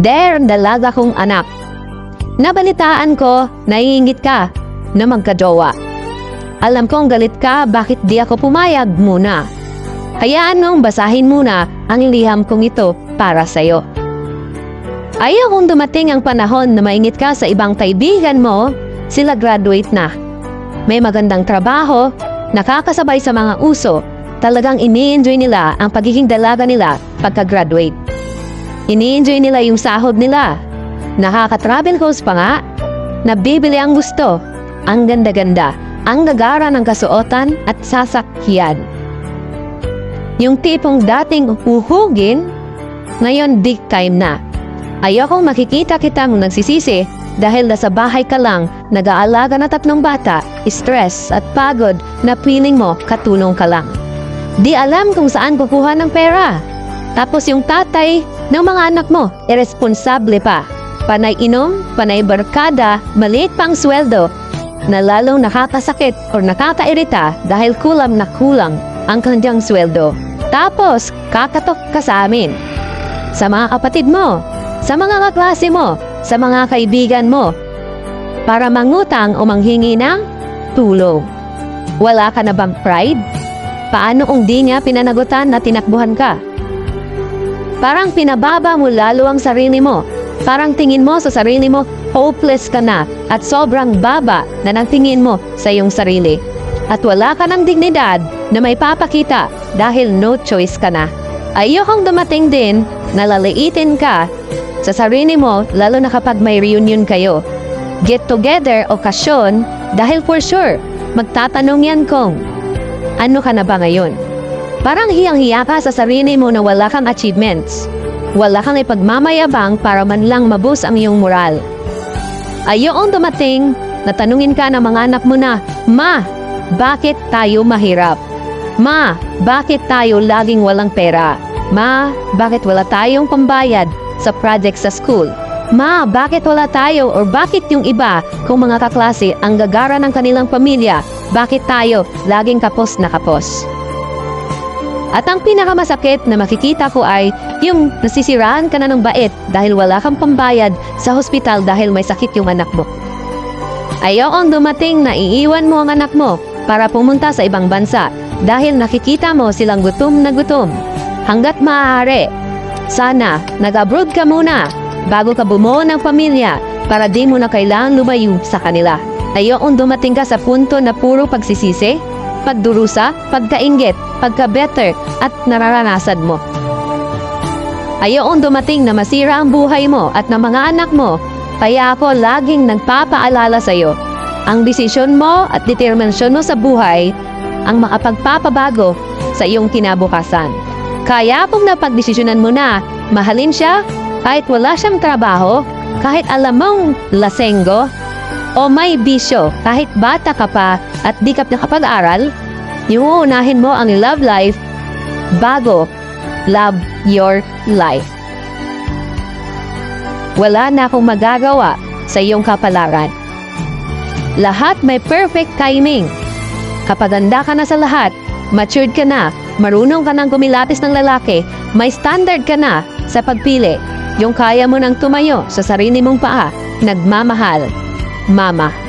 Der, dalaga kong anak. Nabalitaan ko, naiingit ka na magkajowa. Alam kong galit ka, bakit di ako pumayag muna? Hayaan mong basahin muna ang liham kong ito para sa'yo. Ayaw kong dumating ang panahon na maingit ka sa ibang kaibigan mo, sila graduate na. May magandang trabaho, nakakasabay sa mga uso, talagang ini-enjoy nila ang pagiging dalaga nila pagka-graduate. Ini-enjoy nila yung sahod nila. Nakaka-travel host pa nga. Nabibili ang gusto. Ang ganda-ganda. Ang gagara ng kasuotan at sasakyan. Yung tipong dating uhugin, ngayon big time na. Ayokong makikita kitang nagsisisi dahil nasa bahay ka lang, nag-aalaga na tatlong bata, stress at pagod na feeling mo katulong ka lang. Di alam kung saan kukuha ng pera. Tapos yung tatay ng mga anak mo, irresponsable pa. Panay inom, panay barkada, maliit pang sweldo, na lalong nakakasakit o nakakairita dahil kulang na kulang ang kanyang sweldo. Tapos, kakatok ka sa amin. Sa mga kapatid mo, sa mga kaklase mo, sa mga kaibigan mo, para mangutang o manghingi ng tulong. Wala ka na bang pride? Paano kung di niya pinanagutan na tinakbuhan ka? Parang pinababa mo lalo ang sarili mo. Parang tingin mo sa sarili mo, hopeless ka na at sobrang baba na ng tingin mo sa iyong sarili. At wala ka ng dignidad na may papakita dahil no choice ka na. Ayokong dumating din na lalaitin ka sa sarili mo lalo na kapag may reunion kayo. Get together, okasyon, dahil for sure, magtatanong yan kung ano ka na ba ngayon? Parang hiyang-hiya ka sa sarili mo na wala kang achievements. Wala kang ipagmamayabang para man lang mabus ang iyong moral. Ayokong dumating na tanungin ka ng mga anak mo na, Ma, bakit tayo mahirap? Ma, bakit tayo laging walang pera? Ma, bakit wala tayong pambayad sa project sa school? Ma, bakit wala tayo or bakit yung iba kung mga kaklase ang gagara ng kanilang pamilya? Bakit tayo laging kapos na kapos? At ang pinakamasakit na makikita ko ay yung nasisiraan ka na ng bait dahil wala kang pambayad sa hospital dahil may sakit yung anak mo. Ayokong dumating na iiwan mo ang anak mo para pumunta sa ibang bansa dahil nakikita mo silang gutom na gutom. Hanggat maaari, sana nag-abroad ka muna bago ka bumuo ng pamilya para di mo na kailangan lumayo sa kanila. Ayokong dumating ka sa punto na puro pagsisisi, pagdurusa, pagkaingit, pagka-better at nararanasan mo. Ayokong dumating na masira ang buhay mo at ng mga anak mo, kaya ako laging nagpapaalala sa iyo. Ang desisyon mo at determinasyon mo sa buhay ang makapagpapabago sa iyong kinabukasan. Kaya kung napagdesisyonan mo na, mahalin siya kahit wala siyang trabaho, kahit alam mong lasenggo, o may bisyo kahit bata ka pa at di ka nakapag-aral, yung uunahin mo ang love life bago love your life. Wala na akong magagawa sa iyong kapalaran. Lahat may perfect timing. Kapag handa ka na sa lahat, matured ka na, marunong ka nang kumilatis ng lalaki, may standard ka na sa pagpili. Yung kaya mo nang tumayo sa sarili mong paa, nagmamahal. 妈妈。